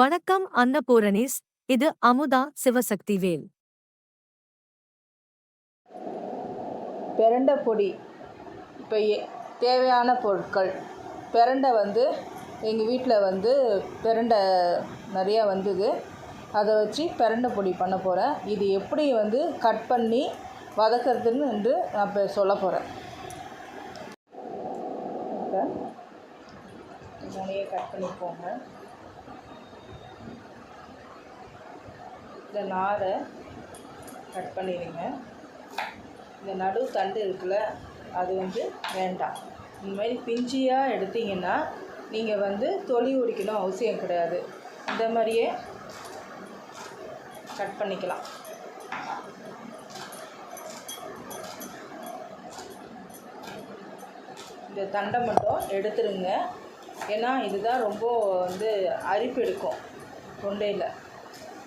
வணக்கம் அன்னபூரணிஸ். இது அமுதா சிவசக்தி வேல். பிரண்டை பொடி. இப்போ தேவையான பொருட்கள். பிரண்டை வந்து எங்கள் வீட்டில் வந்து பிரண்டை நிறையா வந்தது. அதை வச்சு பிரண்டை பொடி பண்ண போகிறேன் இது எப்படி வந்து கட் பண்ணி வதக்கிறதுன்னு என்று நான் இப்போ சொல்ல போகிறேன் இப்போ கட் பண்ணிக்கோங்க. இந்த நாரை கட் பண்ணிடுங்க. இந்த நடு தண்டு இருக்குல்ல அது வந்து வேண்டாம். இந்த மாதிரி பிஞ்சியாக எடுத்தீங்கன்னா நீங்கள் வந்து தொலி உரிக்கணும் அவசியம் கிடையாது. இந்த மாதிரியே கட் பண்ணிக்கலாம். இந்த தண்டை மட்டும் எடுத்துருங்க ஏன்னா இதுதான் ரொம்ப வந்து அரிப்பு எடுக்கும் தொண்டையில்.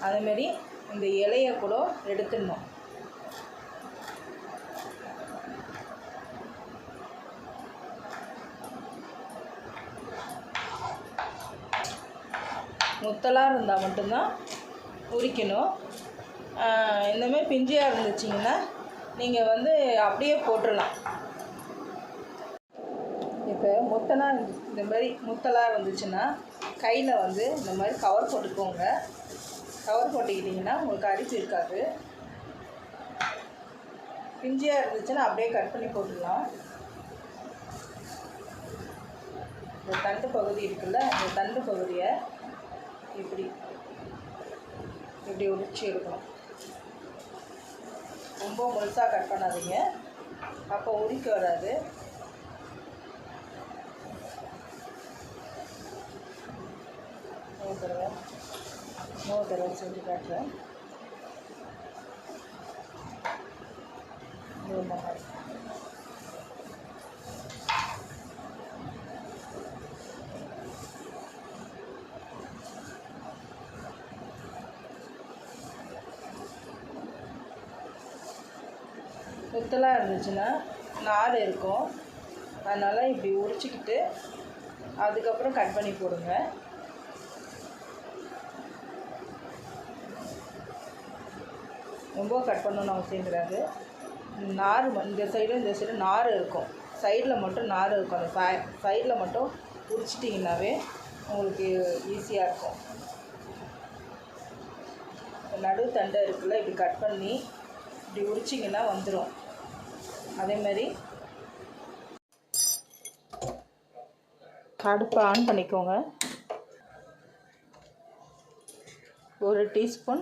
அதேமாரி இந்த இலையை கூட எடுத்துடணும். முத்தலாக இருந்தால் மட்டும்தான் உரிக்கணும். ஆஹ் பிஞ்சியாக இருந்துச்சிங்கன்னா நீங்கள் வந்து அப்படியே போட்டுடலாம். இப்போ முத்தலாக இருந்து இந்த மாதிரி முத்தலாக இருந்துச்சுன்னா கையில் வந்து இந்த மாதிரி கவர் போட்டுக்கோங்க. கவர் போட்டுக்கிட்டிங்கன்னா உங்களுக்கு அரிசி இருக்காது. பிஞ்சியாக இருந்துச்சுன்னா அப்படியே கட் பண்ணி போட்டுடலாம். இந்த தண்டு பகுதி இருக்குல்ல அந்த தண்டு பகுதியை இப்படி இப்படி உரிச்சு எடுக்கணும். ரொம்ப முழுசாக கட் பண்ணாதீங்க. அப்போ உரிக்க வராது. இன்னொரு இன்னொரு தடவை செஞ்சு காட்டுறேன் இது இந்த மாதிரி இருந்துச்சுன்னா நார் இருக்கும். அதனால் இப்படி உரிச்சிக்கிட்டு அதுக்கப்புறம் கட் பண்ணி போடுங்க. ரொம்ப கட் பண்ணணும்னு அவசியம் கிடையாது. நார் இந்த சைடும் இந்த சைடும் நார் இருக்கும். சைடில் மட்டும் நார் இருக்கும். அந்த சை சைடில் மட்டும் உரிச்சிட்டிங்கனாவே உங்களுக்கு ஈஸியாக இருக்கும். நடு தண்டை இருக்குல்ல இப்படி கட் பண்ணி இப்படி உரிச்சிங்கன்னா வந்துடும் அதே மாதிரி அடுப்பை ஆன் பண்ணிக்கோங்க. ஒரு டீஸ்பூன்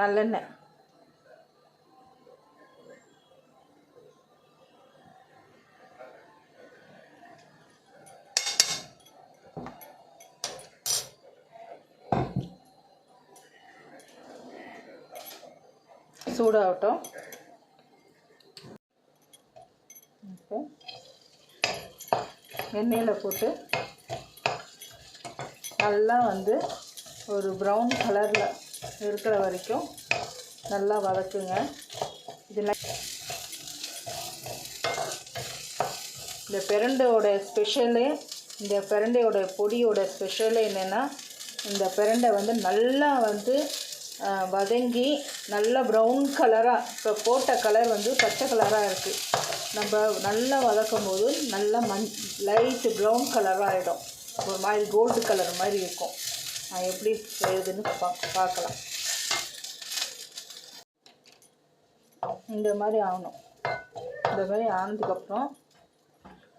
நல்லெண்ணெய். சூடாகட்டும். இப்போ எண்ணெயில் போட்டு நல்லா வந்து ஒரு ப்ரௌன் கலரில் இருக்கிற வரைக்கும் நல்லா வதக்குங்க. இதில் இந்த பிரண்டையோட ஸ்பெஷலு இந்த பிரண்டையோட பொடியோட ஸ்பெஷலு என்னென்னா இந்த பிரண்டை வந்து நல்லா வந்து வதங்கி நல்லா ப்ரௌன் கலராக இப்போ போட்ட கலர் வந்து பச்சை கலராக இருக்குது நம்ம நல்லா வதக்கும் போது நல்லா மண் லைட்டு ப்ரௌன் கலராக ஆகிடும் ஒரு மாதிரி கோல்டு கலர் மாதிரி இருக்கும். நான் எப்படி செய்யுதுன்னு பா பார்க்கலாம். இந்த மாதிரி ஆகணும். இந்த மாதிரி ஆனதுக்கப்புறம்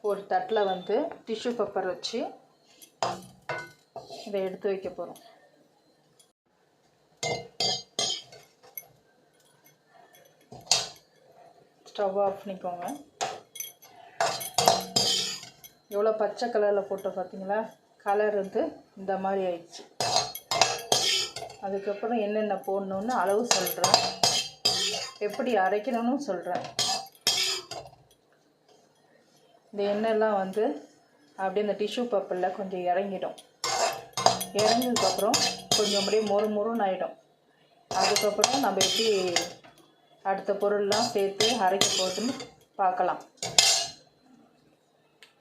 ஒரு தட்டில் வந்து டிஷ்யூ பேப்பர் வச்சு இதை எடுத்து வைக்க போகிறோம் ஸ்டவ் ஆஃப் பண்ணிக்கோங்க. எவ்வளோ பச்சை கலரில் போட்டோம் பார்த்தீங்களா? கலர் வந்து இந்த மாதிரி ஆயிடுச்சு. அதுக்கப்புறம் என்னென்ன போடணுன்னு அளவு சொல்கிறேன் எப்படி அரைக்கணும்னு சொல்கிறேன் இந்த எண்ணெய்லாம் வந்து அப்படியே இந்த டிஷ்யூ பேப்பரில் கொஞ்சம் இறங்கிடும். இறங்கினதுக்கப்புறம் கொஞ்சம் அப்படியே மொறு மொறுன்னு ஆகிடும் அதுக்கப்புறம் நம்ம எப்படி அடுத்த பொருள்லாம் சேர்த்து அரைக்க போட்டுன்னு பார்க்கலாம்.